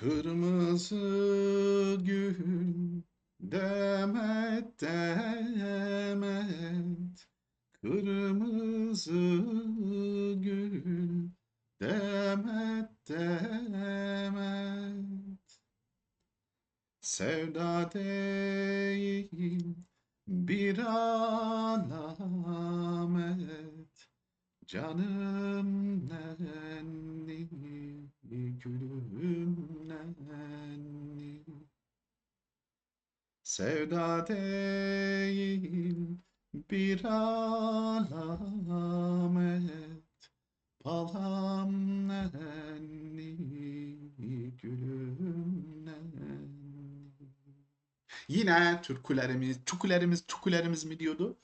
Kırmızı gül demet demet. Kırmızı gül demet demet. Sevda değil bir alamet. Canım nenni, gülüm nenni. Sevda değil bir alamet, Palam nenni, gülüm nenni. Yine türkülerimiz, çukulerimiz, çukulerimiz mi diyordu?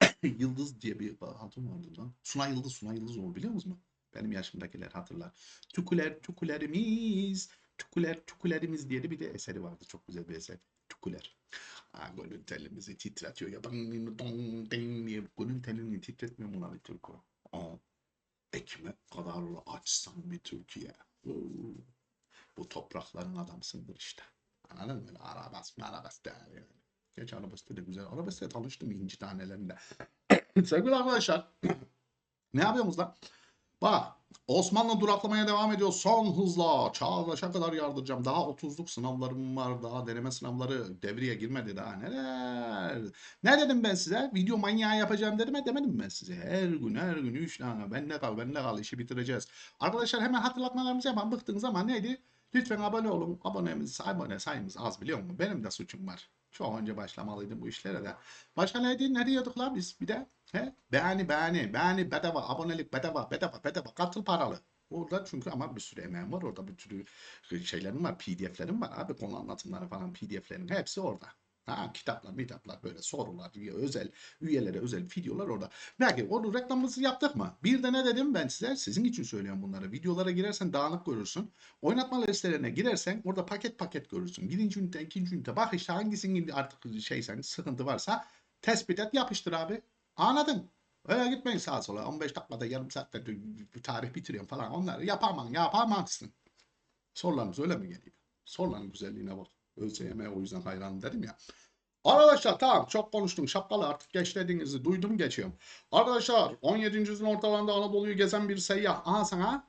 Yıldız diye bir hatun vardı lan. Suna Yıldız, Suna Yıldız olur biliyor musunuz? Benim yaşımdakiler hatırlar. Çukuler, çukulerimiz, çukuler, çukulerimiz diye de bir de eseri vardı. Çok güzel bir eser. Çukuler. Ha, gönül telimizi titretiyor ya. Ding, dong, ding diye gönül telini titretmiyor mu lan bir türkü? Aa, ekmek kadar açsan bir Türkiye. Bu toprakların adamsındır işte. Anladın mı? Arabas, arabas der yani. Geç arabası da güzel. Arabasıyla tanıştım inci tanelerinde. Sevgili arkadaşlar. ne yapıyorsunuz lan? Bak Osmanlı duraklamaya devam ediyor. Son hızla Çağdaş'a kadar yardıracağım. Daha 30'luk sınavlarım var. Daha deneme sınavları devreye girmedi daha. Neler? Ne dedim ben size? Video manyağı yapacağım dedim mi? Demedim mi ben size? Her gün her gün 3 tane. Bende kal bende kal işi bitireceğiz. Arkadaşlar hemen hatırlatmalarımızı yapalım. Bıktığınız zaman neydi? Lütfen abone olun. Abonemiz, abone sayımız az biliyor musun? Benim de suçum var. Çok önce başlamalıydım bu işlere de. Başka neydi? Ne diyorduk lan biz bir de? He? Beğeni, beğeni, beğeni bedava, abonelik bedava, bedava, bedava, katıl paralı. Orada çünkü ama bir sürü emeğim var. Orada bir sürü şeylerim var, pdf'lerim var abi. Konu anlatımları falan pdf'lerin hepsi orada. Ha, kitaplar, kitaplar böyle sorular, özel üyelere özel videolar orada. Belki onu reklamımızı yaptık mı? Bir de ne dedim ben size? Sizin için söylüyorum bunları. Videolara girersen dağınık görürsün. Oynatma listelerine girersen orada paket paket görürsün. Birinci ünite, ikinci ünite. Bak işte hangisinin artık şeysen sıkıntı varsa tespit et yapıştır abi. Anladın? Öyle gitmeyin sağa sola. 15 dakikada yarım saatte tarih bitiriyorum falan. Onları yapamam, yapamazsın. Sorularınız öyle mi geliyor? Soruların güzelliğine bak. ÖSYM o yüzden hayran dedim ya. Arkadaşlar tamam çok konuştum şapkalı artık geç dediğinizi duydum geçiyorum. Arkadaşlar 17. yüzyılın ortalarında Anadolu'yu gezen bir seyyah. Aha sana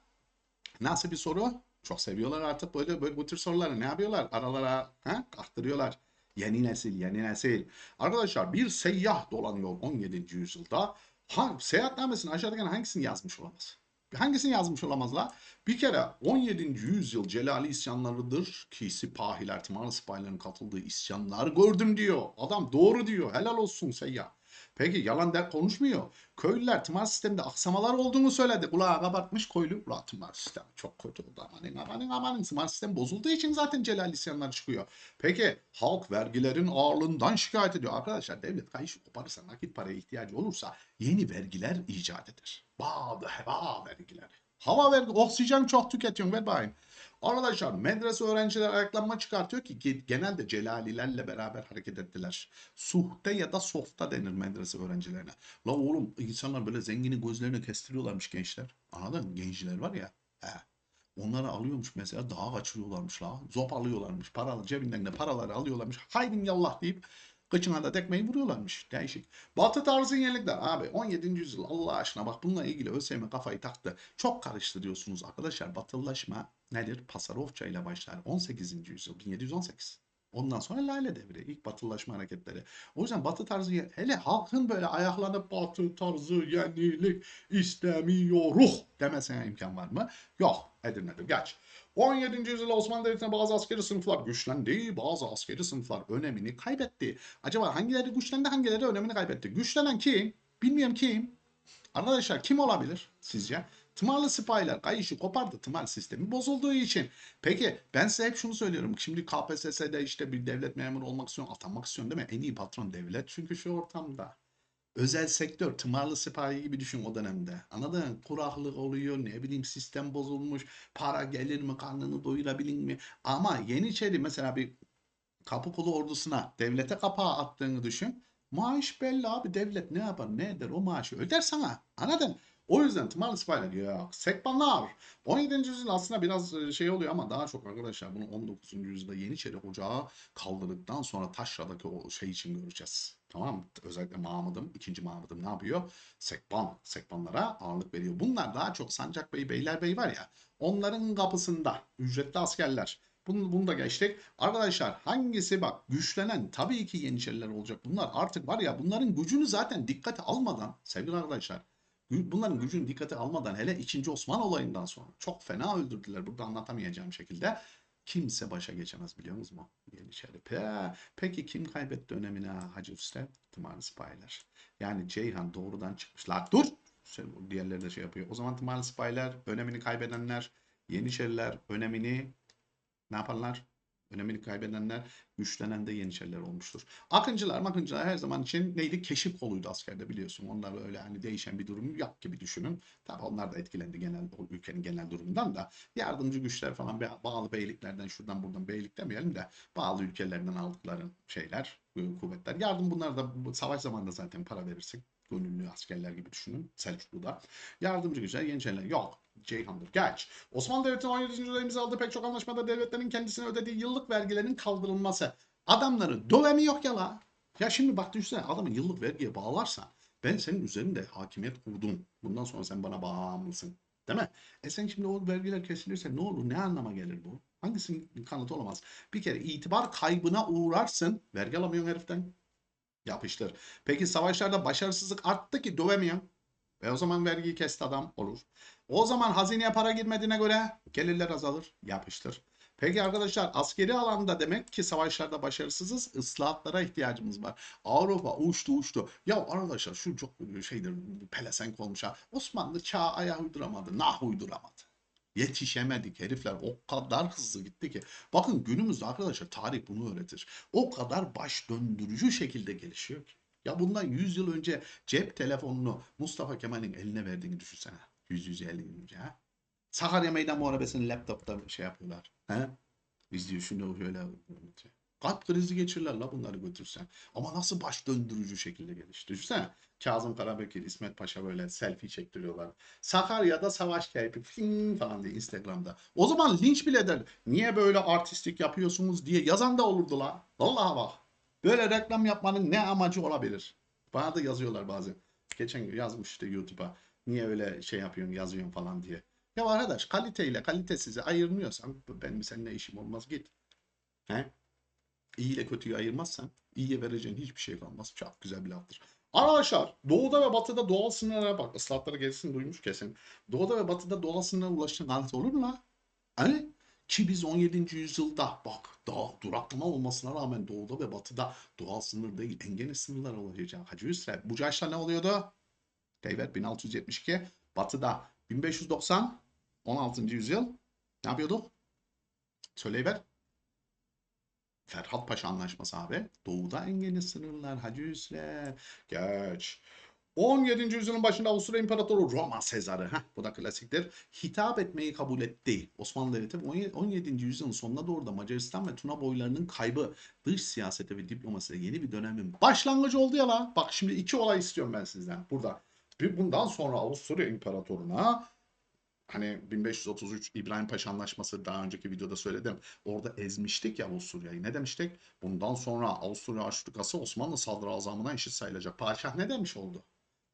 nasıl bir soru? Çok seviyorlar artık böyle, böyle bu tür soruları ne yapıyorlar? Aralara ha, kaktırıyorlar. Yeni nesil, yeni nesil. Arkadaşlar bir seyyah dolanıyor 17. yüzyılda. Ha, seyahatnamesini aşağıdaki hangisini yazmış olamaz? Hangisini yazmış olamaz la? Bir kere 17. yüzyıl Celali isyanlarıdır ki sipahiler, Timarlı sipahilerin katıldığı isyanlar gördüm diyor. Adam doğru diyor. Helal olsun seyyah. Peki yalan der konuşmuyor. Köylüler tımar sisteminde aksamalar olduğunu söyledi. Kulağı kabartmış köylü. Ula tımar sistemi çok kötü oldu. Amanın amanın amanın. Tımar sistem bozulduğu için zaten Celal isyanlar çıkıyor. Peki halk vergilerin ağırlığından şikayet ediyor. Arkadaşlar devlet kayışı koparırsa nakit paraya ihtiyacı olursa yeni vergiler icat eder. Bazı hava vergileri. Hava vergi, oksijen çok tüketiyorsun ver bakayım. Arkadaşlar medrese öğrenciler ayaklanma çıkartıyor ki genelde celalilerle beraber hareket ettiler. Suhte ya da softa denir medrese öğrencilerine. La oğlum insanlar böyle zenginin gözlerini kestiriyorlarmış gençler. Anladın mı? Gençler var ya. He. Onları alıyormuş mesela dağa kaçırıyorlarmış la. Zop alıyorlarmış. Paralı cebinden de paraları alıyorlarmış. Haydin yallah deyip Kıçına da tekmeyi vuruyorlarmış. Değişik. Batı tarzı yenilikler. Abi 17. yüzyıl Allah aşkına bak bununla ilgili ÖSYM kafayı taktı. Çok karıştırıyorsunuz arkadaşlar. Batılılaşma nedir? Pasarofça ile başlar. 18. yüzyıl 1718. Ondan sonra Lale devri. ilk batılılaşma hareketleri. O yüzden batı tarzı hele halkın böyle ayaklanıp batı tarzı yenilik istemiyoruz demesine imkan var mı? Yok. Edirne'dir. Geç. 17. yüzyılda Osmanlı Devleti'ne bazı askeri sınıflar güçlendi, bazı askeri sınıflar önemini kaybetti. Acaba hangileri güçlendi, hangileri önemini kaybetti? Güçlenen kim? Bilmiyorum kim. Arkadaşlar kim olabilir sizce? Tımarlı sipahiler kayışı kopardı tımar sistemi bozulduğu için. Peki ben size hep şunu söylüyorum. Şimdi KPSS'de işte bir devlet memuru olmak istiyorsun, atanmak istiyorsun değil mi? En iyi patron devlet çünkü şu ortamda. Özel sektör, tımarlı sipahi gibi düşün o dönemde. Anladın mı? Kuraklık oluyor, ne bileyim sistem bozulmuş, para gelir mi, karnını doyurabilin mi? Ama Yeniçeri mesela bir Kapıkulu ordusuna devlete kapağı attığını düşün. Maaş belli abi devlet ne yapar ne eder o maaşı öder sana. Anladın? O yüzden Tımarlı Sipahiler yok. Sekbanlar. 17. yüzyıl aslında biraz e, şey oluyor ama daha çok arkadaşlar bunu 19. yüzyılda Yeniçeri Ocağı kaldırdıktan sonra Taşra'daki o şey için göreceğiz. Tamam? Özellikle Mahmud'um, ikinci Mahmud'um ne yapıyor? Sekban, sekbanlara ağırlık veriyor. Bunlar daha çok Sancak Bey, Beylerbey var ya onların kapısında ücretli askerler. Bunu, bunu da geçtik. Arkadaşlar hangisi bak güçlenen tabii ki Yeniçeriler olacak. Bunlar artık var ya bunların gücünü zaten dikkate almadan sevgili arkadaşlar bunların gücünü dikkate almadan hele 2. Osman olayından sonra çok fena öldürdüler. Burada anlatamayacağım şekilde. Kimse başa geçemez biliyor musunuz mu? Yeniçeri. Pe- Peki kim kaybetti önemini ha Hacı Usta? Tımarlı Sipahiler. Yani Ceyhan doğrudan çıkmışlar. Dur! Şey, diğerleri de şey yapıyor. O zaman Tımarlı Sipahiler önemini kaybedenler, Yeniçeriler önemini ne yaparlar? Önemini kaybedenler, güçlenen de Yeniçeriler olmuştur. Akıncılar, makıncılar her zaman için neydi? Keşif koluydu askerde biliyorsun. Onlar öyle hani değişen bir durum yok gibi düşünün. Tabi onlar da etkilendi genel ülkenin genel durumundan da. Yardımcı güçler falan bağlı beyliklerden şuradan buradan beylik demeyelim de bağlı ülkelerden aldıkları şeyler, e, kuvvetler. Yardım bunlar da savaş zamanında zaten para verirsin. Gönüllü askerler gibi düşünün. Selçuklu'da. Yardımcı güçler, Yeniçeriler yok. Ceyhan'dır. Geç. Osmanlı Devleti'nin 17. yüzyılda imzaladığı pek çok anlaşmada devletlerin kendisine ödediği yıllık vergilerin kaldırılması. Adamları dövemiyor ya la. Ya şimdi bak düşünsene adamı yıllık vergiye bağlarsan ben senin üzerinde hakimiyet kurdum. Bundan sonra sen bana bağımlısın. Değil mi? E sen şimdi o vergiler kesilirse ne olur? Ne anlama gelir bu? Hangisinin kanıtı olamaz? Bir kere itibar kaybına uğrarsın. Vergi alamıyorsun heriften. Yapıştır. Peki savaşlarda başarısızlık arttı ki dövemiyorsun. E o zaman vergiyi kesti adam olur. O zaman hazineye para girmediğine göre gelirler azalır. Yapıştır. Peki arkadaşlar askeri alanda demek ki savaşlarda başarısızız. ıslahatlara ihtiyacımız var. Avrupa uçtu uçtu. Ya arkadaşlar şu çok şeydir pelesenk olmuş ha. Osmanlı çağa ayak uyduramadı. Nah uyduramadı. Yetişemedik herifler o kadar hızlı gitti ki. Bakın günümüzde arkadaşlar tarih bunu öğretir. O kadar baş döndürücü şekilde gelişiyor ki. Ya bundan 100 yıl önce cep telefonunu Mustafa Kemal'in eline verdiğini düşünsene. 100-150 yıl önce ha. Sakarya Meydan Muharebesi'ni laptopta şey yapıyorlar. He? İzliyor şunu şöyle. Kalp krizi geçirirler la bunları götürsen. Ama nasıl baş döndürücü şekilde gelişti. Düşünsene. Kazım Karabekir, İsmet Paşa böyle selfie çektiriyorlar. Sakarya'da savaş keyfi falan diye Instagram'da. O zaman linç bile eder. Niye böyle artistik yapıyorsunuz diye yazan da olurdu la. Vallahi bak. Böyle reklam yapmanın ne amacı olabilir? Bana da yazıyorlar bazen. Geçen gün yazmış işte YouTube'a. Niye öyle şey yapıyorsun, yazıyorsun falan diye. Ya arkadaş kaliteyle kalitesizi ayırmıyorsan benim seninle işim olmaz git. He? İyi ile kötüyü ayırmazsan iyiye vereceğin hiçbir şey kalmaz. Çok güzel bir laftır. Arkadaşlar doğuda ve batıda doğal sınırlara bak. Islahatları gelsin duymuş kesin. Doğuda ve batıda doğal sınırlara ulaşan alet olur mu la? Ki biz 17. yüzyılda bak daha duraklama olmasına rağmen doğuda ve batıda doğal sınır değil engel sınırlar olacak. Hacı Hüsrev. Bu ne oluyordu? Teyvet 1672. Batıda 1590 16. yüzyıl ne yapıyorduk? Söyleyiver. Ferhat Paşa Anlaşması abi. Doğuda engelli sınırlar. Hacı Hüsrev. Geç. 17. yüzyılın başında Avusturya İmparatoru Roma Sezarı, heh, bu da klasiktir, hitap etmeyi kabul etti. Osmanlı Devleti 17. yüzyılın sonuna doğru da Macaristan ve Tuna boylarının kaybı dış siyasete ve diplomaside yeni bir dönemin başlangıcı oldu ya la. Bak şimdi iki olay istiyorum ben sizden burada. Bir bundan sonra Avusturya İmparatoruna hani 1533 İbrahim Paşa Anlaşması daha önceki videoda söyledim. Orada ezmiştik ya Avusturya'yı. Ne demiştik? Bundan sonra Avusturya Arşidükası Osmanlı sadrazamına eşit sayılacak. Padişah ne demiş oldu?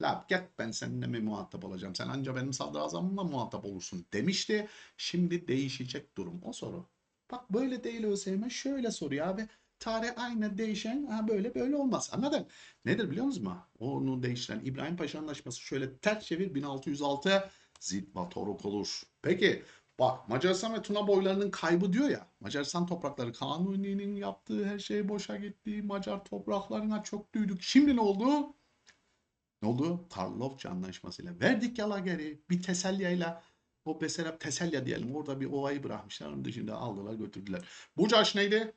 La gel ben seninle mi muhatap olacağım? Sen anca benim sadrazamımla muhatap olursun demişti. Şimdi değişecek durum. O soru. Bak böyle değil ÖSYM şöyle soruyor abi. Tarih aynı değişen ha böyle böyle olmaz. Anladın? Nedir biliyor musunuz mu? Onu değiştiren İbrahim Paşa Anlaşması şöyle ters çevir 1606 Zitvatoruk olur. Peki bak Macaristan ve Tuna boylarının kaybı diyor ya. Macaristan toprakları Kanuni'nin yaptığı her şey boşa gitti. Macar topraklarına çok duyduk. Şimdi ne oldu? Ne oldu? Karlofça anlaşmasıyla. Verdik yala geri. Bir teselyayla o mesela teselya diyelim. Orada bir ovayı bırakmışlar. Onun dışında aldılar götürdüler. Bucaş neydi?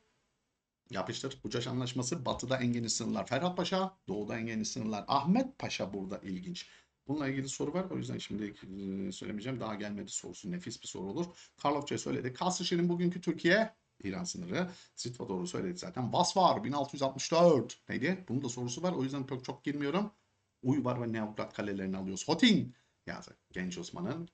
Yapıştır. Bucaş Anlaşması batıda en geniş sınırlar. Ferhat Paşa doğuda en geniş sınırlar. Ahmet Paşa burada ilginç. Bununla ilgili soru var. O yüzden şimdi e, söylemeyeceğim. Daha gelmedi sorusu. Nefis bir soru olur. Karlofça'yı söyledik. Kasrişehir'in bugünkü Türkiye İran sınırı. Zitva doğru söyledik zaten. Basvar 1664. Neydi? Bunun da sorusu var. O yüzden çok çok girmiyorum. Uyvar ve Neoprat kalelerini alıyoruz. Hotin Yazık. Genç Osman'ın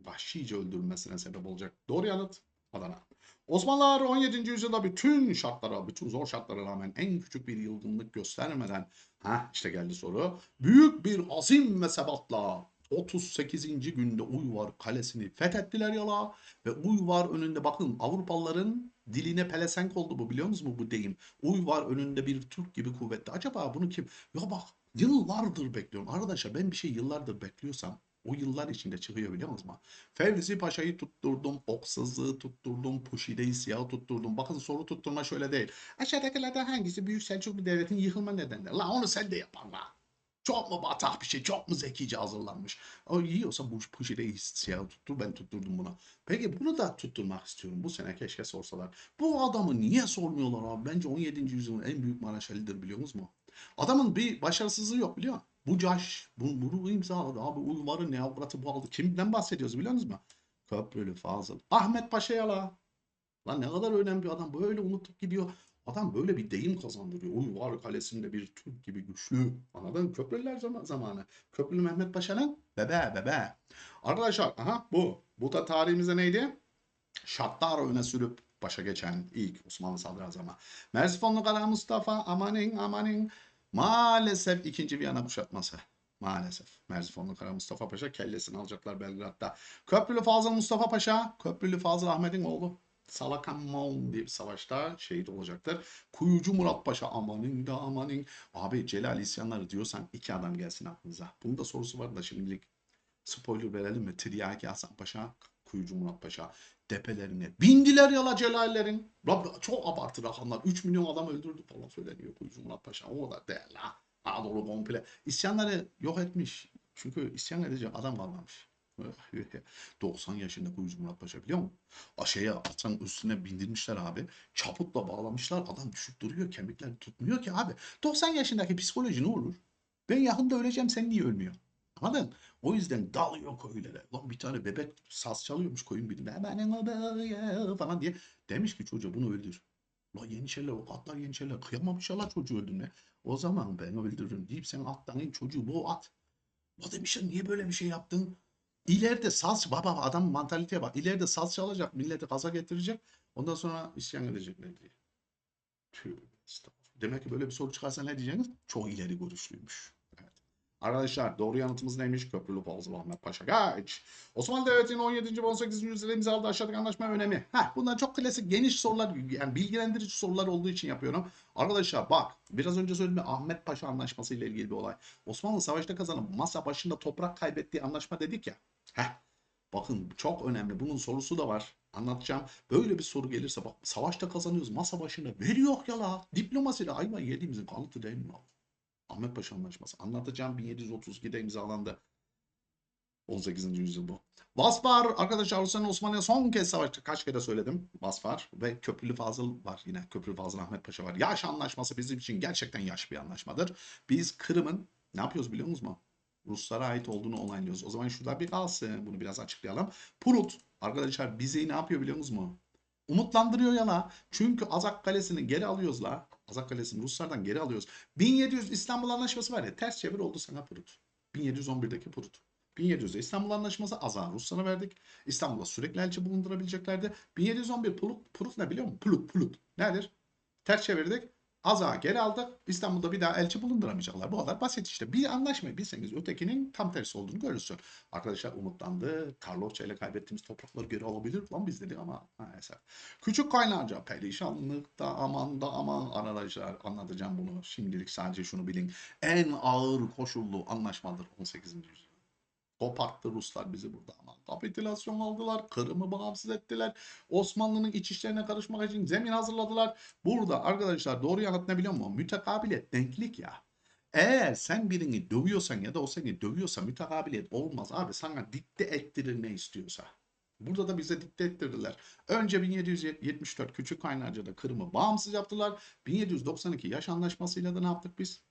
vahşice öldürülmesine sebep olacak. Doğru yanıt Adana. Osmanlılar 17. yüzyılda bütün şartlara, bütün zor şartlara rağmen en küçük bir yılgınlık göstermeden, ha işte geldi soru, büyük bir azim ve sebatla 38. günde Uyvar Kalesi'ni fethettiler yala ve Uyvar önünde bakın Avrupalıların diline pelesenk oldu bu biliyor musunuz bu deyim? Uyvar önünde bir Türk gibi kuvvetli. Acaba bunu kim? Ya bak yıllardır bekliyorum. Arkadaşlar ben bir şey yıllardır bekliyorsam o yıllar içinde çıkıyor biliyor musunuz? Fevzi Paşa'yı tutturdum, Oksızlığı tutturdum, Puşide'yi siyah tutturdum. Bakın soru tutturma şöyle değil. Aşağıdakilerden hangisi Büyük Selçuklu Devleti'nin yıkılma nedenleri? La onu sen de yapan la. Çok mu batah bir şey, çok mu zekice hazırlanmış? O yiyorsa bu Puşide'yi siyah tuttu, ben tutturdum buna. Peki bunu da tutturmak istiyorum. Bu sene keşke sorsalar. Bu adamı niye sormuyorlar abi? Bence 17. yüzyılın en büyük Maraşali'dir biliyor musunuz? Adamın bir başarısızlığı yok biliyor musun? Bu Caş, bu, bunu imzaladı abi. Uyvar'ın ne avratı bu aldı. Kimden bahsediyoruz biliyor musunuz? Köprülü Fazıl. Ahmet Paşa'ya la. Lan ne kadar önemli bir adam. Böyle unutup gidiyor. Adam böyle bir deyim kazandırıyor. Uyvar Kalesi'nde bir Türk gibi güçlü. Anladın? Köprülüler zaman, zamanı. Köprülü Mehmet Paşa'nın bebe bebe. Arkadaşlar aha bu. Bu da tarihimizde neydi? Şartlar öne sürüp başa geçen ilk Osmanlı sadrazamı. Merzifonlu Kara Mustafa amanin amanin. Maalesef ikinci Viyana kuşatması. Maalesef. Merzifonlu Kara Mustafa Paşa kellesini alacaklar Belgrad'da. Köprülü Fazıl Mustafa Paşa, Köprülü Fazıl Ahmet'in oğlu. Salakamon diye bir savaşta şehit olacaktır. Kuyucu Murat Paşa amanin da amanin. Abi Celal isyanları diyorsan iki adam gelsin aklınıza. Bunun da sorusu var da şimdilik spoiler verelim mi? Tiryaki Hasan Paşa, Kuyucu Murat Paşa depelerine bindiler yala Celallerin. Çok abartı rakamlar. 3 milyon adam öldürdü falan söyleniyor Kuyucu Murat Paşa. O da değil la. Anadolu komple. İsyanları yok etmiş. Çünkü isyan edecek adam kalmamış. 90 yaşında Kuyucu Murat Paşa biliyor musun? Aşağıya atın üstüne bindirmişler abi. Çaputla bağlamışlar. Adam düşüp duruyor. Kemikler tutmuyor ki abi. 90 yaşındaki psikoloji ne olur? Ben yakında öleceğim sen niye ölmüyor? Anladın? O yüzden dalıyor köylere. Lan bir tane bebek saz çalıyormuş koyun odaya falan diye. Demiş ki çocuğa bunu öldür. La Yeniçeriler o atlar Yeniçeriler kıyamamışlar çocuğu öldürmeye. O zaman ben öldürürüm deyip sen attan in çocuğu bu at. La demişler niye böyle bir şey yaptın? İleride saz baba adam mantaliteye bak. İleride saz çalacak milleti gaza getirecek. Ondan sonra isyan edecekler diye. Tüh. Demek ki böyle bir soru çıkarsa ne diyeceksiniz? Çok ileri görüşlüymüş. Arkadaşlar doğru yanıtımız neymiş? Köprülü Fazıl Ahmet Paşa Gaç. Osmanlı Devleti'nin 17. ve 18. yüzyılda imzaladığı aşağıdaki anlaşma önemi. Heh, bunlar çok klasik geniş sorular yani bilgilendirici sorular olduğu için yapıyorum. Arkadaşlar bak biraz önce söyledim Ahmet Paşa anlaşması ile ilgili bir olay. Osmanlı savaşta kazanıp masa başında toprak kaybettiği anlaşma dedik ya. Heh, bakın çok önemli. Bunun sorusu da var. Anlatacağım. Böyle bir soru gelirse bak savaşta kazanıyoruz masa başında veriyor ya la. Diplomasiyle ayva yediğimizin kanıtı değil mi? Ahmet Paşa Anlaşması. Anlatacağım 1732'de imzalandı. 18. yüzyıl bu. Vasfar arkadaşlar Hüseyin Osmanlı'ya son kez savaştı. Kaç kere söyledim. Vasfar ve Köprülü Fazıl var yine. Köprülü Fazıl Ahmet Paşa var. Yaş anlaşması bizim için gerçekten yaş bir anlaşmadır. Biz Kırım'ın ne yapıyoruz biliyor musunuz mu? Ruslara ait olduğunu onaylıyoruz. O zaman şurada bir kalsın. Bunu biraz açıklayalım. Prut arkadaşlar bizi ne yapıyor biliyor musunuz mu? Umutlandırıyor ya la. Çünkü Azak Kalesi'ni geri alıyoruz la. Azak Kalesi'ni Ruslardan geri alıyoruz. 1700 İstanbul Anlaşması var ya ters çevir oldu sana Prut. 1711'deki Prut. 1700'de İstanbul Anlaşması Azak'ı Ruslara verdik. İstanbul'a sürekli elçi bulundurabileceklerdi. 1711 Prut, Prut ne biliyor musun? Plut, Plut. Nedir? Ters çevirdik. Azak'ı geri aldık. İstanbul'da bir daha elçi bulunduramayacaklar. Bu kadar basit işte. Bir anlaşmayı bilseniz ötekinin tam tersi olduğunu görürsün. Arkadaşlar umutlandı. Karlofça ile kaybettiğimiz toprakları geri alabilir lan biz dedik ama maalesef. Küçük kaynarca perişanlıkta aman da aman arkadaşlar anlatacağım bunu. Şimdilik sadece şunu bilin. En ağır koşullu anlaşmadır 18. yüzyıl. Koparttı Ruslar bizi burada ama kapitülasyon aldılar. Kırım'ı bağımsız ettiler. Osmanlı'nın iç işlerine karışmak için zemin hazırladılar. Burada arkadaşlar doğru yanıt ne biliyor musun? Mütekabiliyet, denklik ya. Eğer sen birini dövüyorsan ya da o seni dövüyorsa mütekabiliyet olmaz abi. Sana dikte ettirir ne istiyorsa. Burada da bize dikte ettirdiler. Önce 1774 Küçük Kaynarca'da Kırım'ı bağımsız yaptılar. 1792 yaş anlaşmasıyla da ne yaptık biz?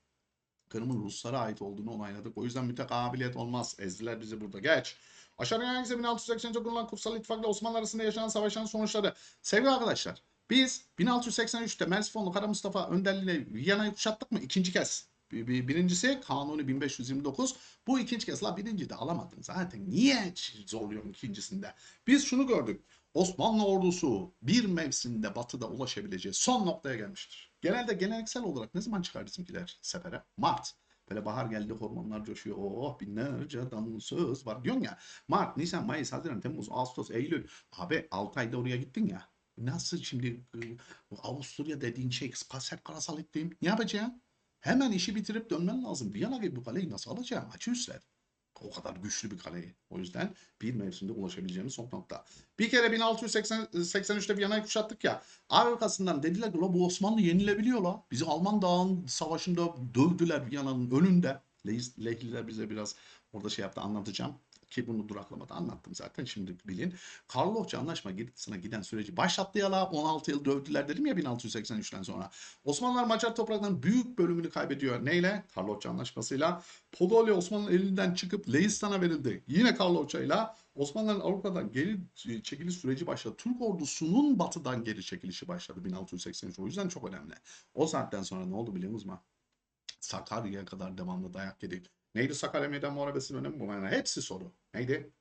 Kırım'ın Ruslara ait olduğunu onayladık. O yüzden mütekabiliyet olmaz. Ezdiler bizi burada. Geç. Aşağıdaki hangisi 1689 kurulan Kutsal İttifak'la Osmanlı arasında yaşanan savaşların sonuçları? Sevgili arkadaşlar, biz 1683'te Merzifonlu Kara Mustafa önderliğiyle Viyana'yı kuşattık mı? İkinci kez. Bir- bir- Birincisi Kanuni 1529. Bu ikinci kez la birinci de alamadın zaten. Niye zorluyorum ikincisinde? Biz şunu gördük. Osmanlı ordusu bir mevsimde batıda ulaşabileceği son noktaya gelmiştir. Genelde geleneksel olarak ne zaman çıkar bizimkiler sefere? Mart. Böyle bahar geldi hormonlar coşuyor. Oh binlerce dansöz var diyorsun ya. Mart, Nisan, Mayıs, Haziran, Temmuz, Ağustos, Eylül. Abi 6 ayda oraya gittin ya. Nasıl şimdi bu Avusturya dediğin şey pasel karasal iklim. Ne yapacaksın? Hemen işi bitirip dönmen lazım. Viyana gibi bu kaleyi nasıl alacağım? Açı üstler. O kadar güçlü bir kaleyi. O yüzden bir mevsimde ulaşabileceğimiz son nokta. Bir kere 1683'te Viyana'yı kuşattık ya. Arkasından dediler ki "La bu Osmanlı yenilebiliyor la. Bizi Alman Dağı'nın savaşında dövdüler Viyana'nın önünde. Leh- Lehliler bize biraz orada şey yaptı anlatacağım. Ki bunu duraklamadan anlattım zaten şimdi bilin. Karlofça anlaşmasına giden süreci başlattı ya la 16 yıl dövdüler dedim ya 1683'ten sonra. Osmanlılar Macar topraklarının büyük bölümünü kaybediyor. Neyle? Karlofça anlaşmasıyla. Podolya Osmanlı'nın elinden çıkıp Leistan'a verildi. Yine Karlofça'yla Osmanlıların Avrupa'dan geri çekiliş süreci başladı. Türk ordusunun batıdan geri çekilişi başladı 1683. O yüzden çok önemli. O saatten sonra ne oldu biliyor musunuz? Sakarya'ya kadar devamlı dayak yedik. Neydi Sakarya Meydan Muharebesi'nin önemi bu? Yani hepsi soru. Neydi?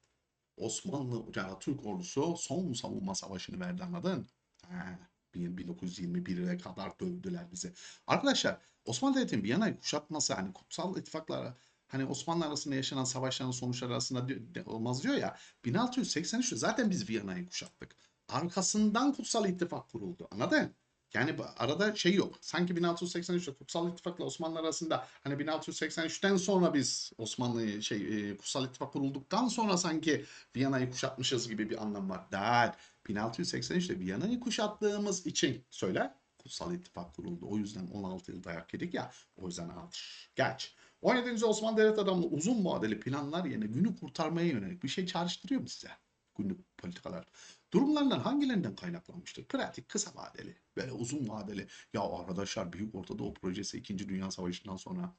Osmanlı, yani Türk ordusu son savunma savaşını verdi anladın? Ha, 1921'e kadar dövdüler bizi. Arkadaşlar Osmanlı Devleti'nin Viyana'yı kuşatması hani kutsal ittifaklara hani Osmanlı arasında yaşanan savaşların sonuçları arasında olmaz diyor ya 1683'te zaten biz Viyana'yı kuşattık. Arkasından kutsal ittifak kuruldu. Anladın? Yani arada şey yok. Sanki 1683'te Kutsal İttifak'la Osmanlı arasında hani 1683'ten sonra biz Osmanlı şey e, Kutsal İttifak kurulduktan sonra sanki Viyana'yı kuşatmışız gibi bir anlam var. Değil. 1683'te Viyana'yı kuşattığımız için söyle Kutsal İttifak kuruldu. O yüzden 16 yıl dayak yedik ya. O yüzden alır. Geç. 17. Osmanlı Devlet adamı uzun vadeli planlar yerine günü kurtarmaya yönelik bir şey çağrıştırıyor mu size? Günlük politikalar. Durumlardan hangilerinden kaynaklanmıştır? Pratik, kısa vadeli, böyle uzun vadeli. Ya arkadaşlar Büyük Orta Doğu Projesi 2. Dünya Savaşı'ndan sonra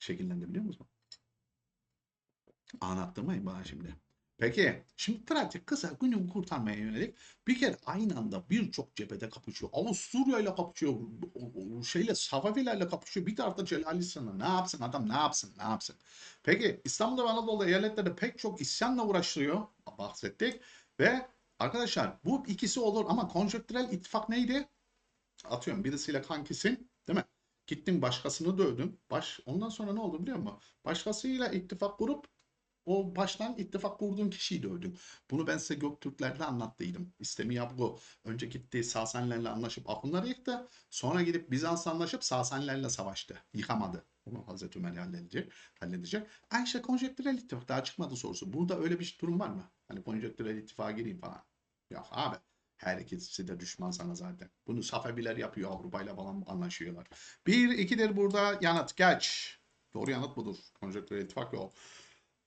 şekillendi biliyor musun? Anlattırmayın bana şimdi. Peki, şimdi pratik, kısa, günü kurtarmaya yönelik bir kere aynı anda birçok cephede kapışıyor. Avusturya ile kapışıyor, o- şeyle, Safavilerle kapışıyor. Bir tarafta Celal İsyan'la. Ne yapsın adam, ne yapsın, ne yapsın? Peki, İstanbul'da ve Anadolu'da eyaletlerde pek çok isyanla uğraştırıyor. Bahsettik. Ve Arkadaşlar bu ikisi olur ama konjonktürel ittifak neydi? Atıyorum birisiyle kankisin değil mi? Gittin başkasını dövdün. Baş, ondan sonra ne oldu biliyor musun? Başkasıyla ittifak kurup o baştan ittifak kurduğun kişiyi dövdün. Bunu ben size Göktürklerde anlattıydım. İstemi yap bu. Önce gitti Sasanilerle anlaşıp Apunları yıktı. Sonra gidip Bizans'la anlaşıp Sasanilerle savaştı. Yıkamadı. Bunu Hazreti Ömer halledecek. halledecek. Ayşe konjonktürel ittifak daha çıkmadı sorusu. Burada öyle bir durum var mı? Hani konjonktürel ittifaka gireyim falan. Yok abi. Her ikisi de düşman sana zaten. Bunu Safeviler yapıyor Avrupa'yla falan anlaşıyorlar. Bir, ikidir burada yanıt. Geç. Doğru yanıt budur. Konjonktürel ittifak yok.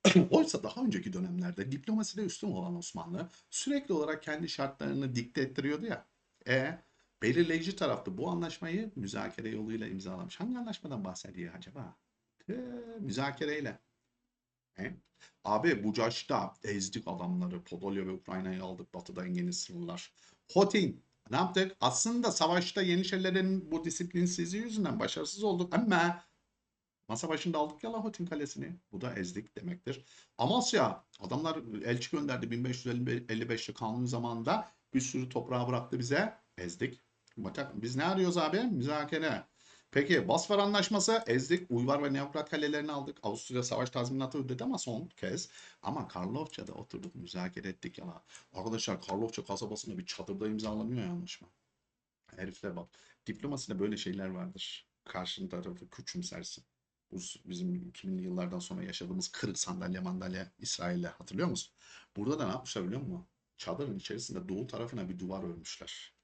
Oysa daha önceki dönemlerde diplomaside üstün olan Osmanlı sürekli olarak kendi şartlarını dikte ettiriyordu ya. E belirleyici tarafta bu anlaşmayı müzakere yoluyla imzalamış. Hangi anlaşmadan bahsediyor acaba? E, müzakereyle. E? Abi Bucaş'ta ezdik adamları. Podolya ve Ukrayna'yı aldık batıda yeni sınırlar. Hotin ne yaptık? Aslında savaşta Yeniçerilerin bu disiplinsizliği yüzünden başarısız olduk ama masa başında aldık ya la Hotin Kalesi'ni. Bu da ezdik demektir. Amasya adamlar elçi gönderdi 1555'te kanun zamanında bir sürü toprağı bıraktı bize. Ezdik. Bak, Biz ne arıyoruz abi? Müzakere. Peki Bosfor Anlaşması ezdik. Uyvar ve Neokrat kalelerini aldık. Avusturya savaş tazminatı ödedi ama son kez. Ama Karlofça'da oturduk müzakere ettik ya. Arkadaşlar Karlofça kasabasında bir çadırda imzalanıyor ya anlaşma. Herifler bak. Diplomaside böyle şeyler vardır. Karşın tarafı küçümsersin. Bu bizim 2000'li yıllardan sonra yaşadığımız kırık sandalye mandalye İsrail'le hatırlıyor musun? Burada da ne yapmışlar biliyor musun? Çadırın içerisinde doğu tarafına bir duvar örmüşler.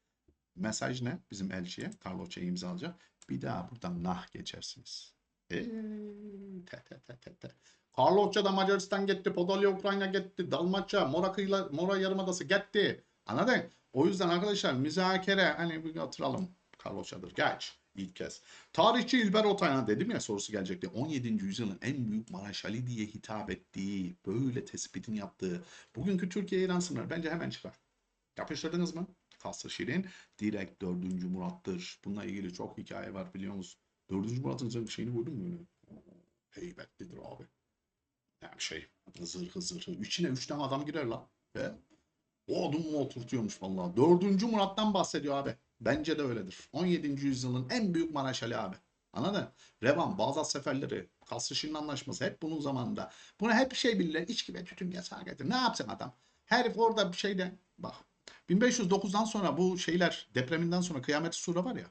Mesaj ne? Bizim elçiye Karlofça'yı imzalayacak. Bir daha buradan nah geçersiniz. Eee, te te te te te. Karlofça'da Macaristan gitti, Podolya Ukrayna gitti, Dalmaçya, Mora, kıyıla, Mora Yarımadası gitti. Anladın? O yüzden arkadaşlar müzakere hani bir hatırlayalım. Karlofça'dır. Geç. İlk kez. Tarihçi İlber Otaylan dedim ya sorusu gelecekti. 17. yüzyılın en büyük Maraşali diye hitap ettiği, böyle tespitini yaptığı, bugünkü Türkiye İran sınırı bence hemen çıkar. Yapıştırdınız mı? Kasır Şirin direkt 4. Murat'tır. Bununla ilgili çok hikaye var biliyor musun? Dördüncü Murat'ın sen şeyini öyle? Oo, Heybetlidir abi. Yani şey zırhı zırhı. İçine üç tane adam girer lan. Ve o adamı oturtuyormuş vallahi. Dördüncü Murat'tan bahsediyor abi. Bence de öyledir. 17. yüzyılın en büyük Maraşali abi. Anladın? Revan, Bağdat seferleri, Kasrışı'nın anlaşması hep bunun zamanında. Bunu hep şey bilirler. İçki ve tütün yasağı getir. Ne yapsın adam? Herif orada bir şeyde bak. 1509'dan sonra bu şeyler depreminden sonra kıyamet sura var ya.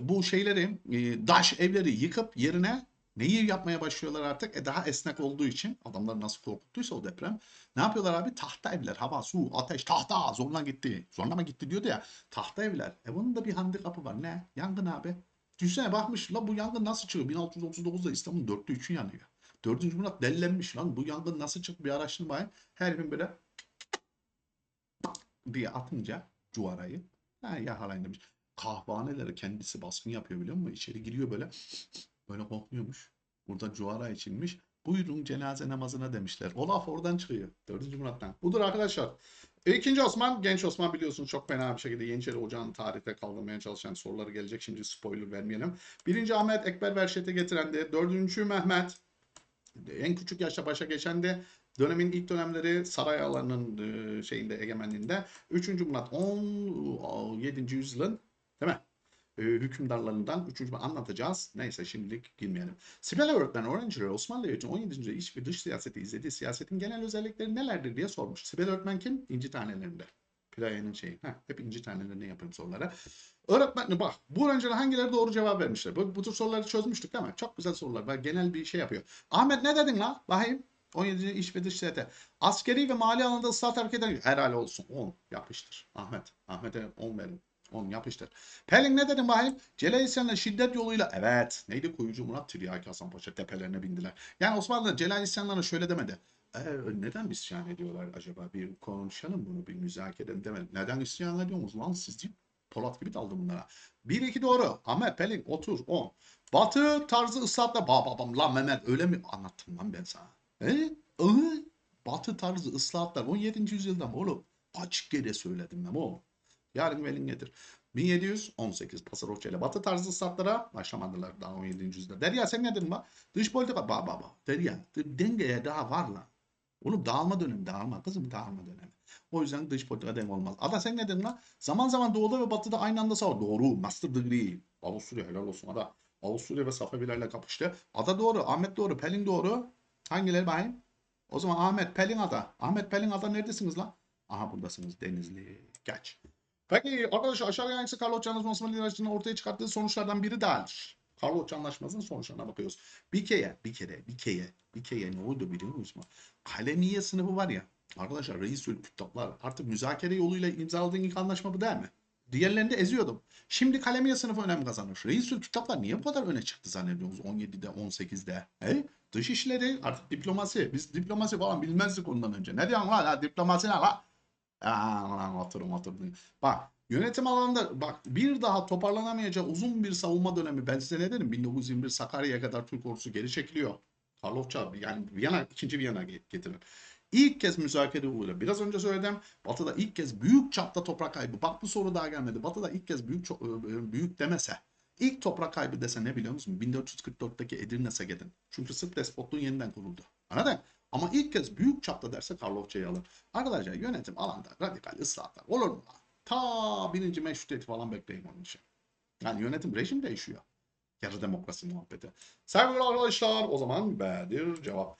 Bu şeyleri e, daş evleri yıkıp yerine neyi yapmaya başlıyorlar artık? E daha esnek olduğu için adamlar nasıl korkuttuysa o deprem. Ne yapıyorlar abi? Tahta evler, hava, su, ateş, tahta zorla gitti. Zorla mı gitti diyordu ya. Tahta evler. E bunun da bir handikapı var. Ne? Yangın abi. Düşünsene bakmış la bu yangın nasıl çıkıyor? 1639'da İstanbul'un dörtte üçü yanıyor. Dördüncü Murat delilenmiş lan. Bu yangın nasıl çıktı bir araştırmayın. Herifin böyle diye atınca cuvarayı ha, yakalayın demiş. Kahvaneleri kendisi baskın yapıyor biliyor musun? İçeri giriyor böyle böyle kokluyormuş. Burada cuvara içilmiş. Buyurun cenaze namazına demişler. O laf oradan çıkıyor. Dördüncü Murat'tan. Budur arkadaşlar. İkinci Osman, genç Osman biliyorsunuz çok fena bir şekilde Yeniçeri Ocağı'nı tarihte kaldırmaya çalışan soruları gelecek. Şimdi spoiler vermeyelim. Birinci Ahmet Ekber Verşet'e getiren de. Dördüncü Mehmet en küçük yaşta başa geçen de dönemin ilk dönemleri saray alanının e, şeyinde egemenliğinde. Üçüncü Murat 17. yüzyılın değil mi? E, hükümdarlarından üçüncü anlatacağız. Neyse şimdilik girmeyelim. Sibel öğretmen öğrencileri Osmanlı için 17. yüzyılda iç ve dış siyaseti izlediği siyasetin genel özellikleri nelerdir diye sormuş. Sibel öğretmen kim? İnci tanelerinde. Piraye'nin şeyi. Heh, hep inci tanelerinde yapıyorum soruları. Öğretmen bak bu öğrenciler hangileri doğru cevap vermişler? Bu, bu tür soruları çözmüştük değil mi? Çok güzel sorular. Bak, genel bir şey yapıyor. Ahmet ne dedin la? Bakayım. 17. iş ve dış siyasete. Askeri ve mali alanda ıslah terk eden helal olsun. 10 yapıştır. Ahmet. Ahmet'e 10 verin. 10 yapıştır. Pelin ne dedin bakayım? Celal İsyan'la şiddet yoluyla evet. Neydi Kuyucu Murat Tiryaki Hasan Paşa tepelerine bindiler. Yani Osmanlı Celal İsyan'larına şöyle demedi. "Ee, neden isyan ediyorlar acaba? Bir konuşalım bunu bir müzakere edelim demedi. Neden isyan ediyorsunuz lan siz deyip Polat gibi daldı bunlara. 1-2 doğru. Ahmet Pelin otur 10. Batı tarzı ıslahatla ba babam lan Mehmet öyle mi anlattım lan ben sana? He? Iı? Batı tarzı ıslahatlar 17. yüzyıldan oğlum. Kaç kere söyledim ben oğlum. Yarın velin getir. 1718 Pasarofça ile Batı tarzı ıslahatlara başlamadılar daha 17. yüzyılda. Derya sen ne dedin bak? Dış politika ba baba. Derya d- dengeye daha var lan. Oğlum dağılma dönemi dağılma kızım dağılma dönemi. O yüzden dış politika denge olmaz. Ada sen ne dedin lan? Zaman zaman doğuda ve batıda aynı anda savaş. Doğru. Master degree. Avusturya helal olsun Ada. Avusturya ve Safevilerle kapıştı. Ada doğru. Ahmet doğru. Pelin doğru. Hangileri bakayım? O zaman Ahmet Pelin Ada. Ahmet Pelin Ada neredesiniz lan? Aha buradasınız Denizli. Geç. Peki arkadaşlar aşağıya hangisi Karlotça Anlaşması Osmanlı İdaresi'nin ortaya çıkarttığı sonuçlardan biri değildir. Karlotça Anlaşması'nın sonuçlarına bakıyoruz. Bir kere, bir kere, bir kere, bir kere ne oldu biliyor musunuz? Kalemiye sınıfı var ya. Arkadaşlar Reisül Kütaplar artık müzakere yoluyla imzaladığın ilk anlaşma bu değil mi? Diğerlerini de eziyordum. Şimdi kalemiye sınıfı önem kazanır. Reisül Kütaplar niye bu kadar öne çıktı zannediyorsunuz 17'de 18'de? He? Dış işleri artık diplomasi. Biz diplomasi falan bilmezdik ondan önce. Ne diyorsun lan? Diplomasi ne lan? Aa, lan oturun oturun. Bak yönetim alanında bak bir daha toparlanamayacağı uzun bir savunma dönemi ben size ne dedim 1921 Sakarya'ya kadar Türk ordusu geri çekiliyor. Karlofça yani Viyana ikinci Viyana getirin. İlk kez müzakere uğruyor. Biraz önce söyledim. Batı'da ilk kez büyük çapta toprak kaybı. Bak bu soru daha gelmedi. Batı'da ilk kez büyük büyük demese. İlk toprak kaybı dese ne biliyor musun? 1444'teki Edirne gidin. Çünkü Sırp despotluğu yeniden kuruldu. Anladın? Ama ilk kez büyük çapta derse Karlofça'yı alır. Arkadaşlar yönetim alanda radikal ıslahatlar olur mu? Ta birinci meşrutiyeti falan bekleyin onun için. Yani yönetim rejim değişiyor. Yarı demokrasi muhabbeti. Sevgili arkadaşlar o zaman B'dir cevap.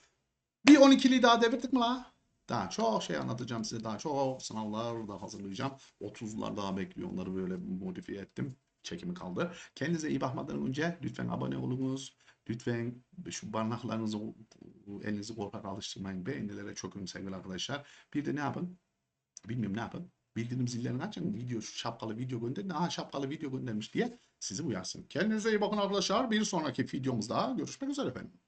Bir 12'liyi daha devirdik mi la? Daha çok şey anlatacağım size. Daha çok sınavlar da hazırlayacağım. 30'lar daha bekliyor. Onları böyle modifiye ettim. Çekimi kaldı. Kendinize iyi bakmadan önce lütfen abone olunuz. Lütfen şu parmaklarınızı elinizi korkak alıştırmayın. Beğenilere çökün sevgili arkadaşlar. Bir de ne yapın? Bilmiyorum ne yapın. Bildirim zillerini açın. Video şapkalı video gönderin. Aha şapkalı video göndermiş diye sizi uyarsın. Kendinize iyi bakın arkadaşlar. Bir sonraki videomuzda görüşmek üzere efendim.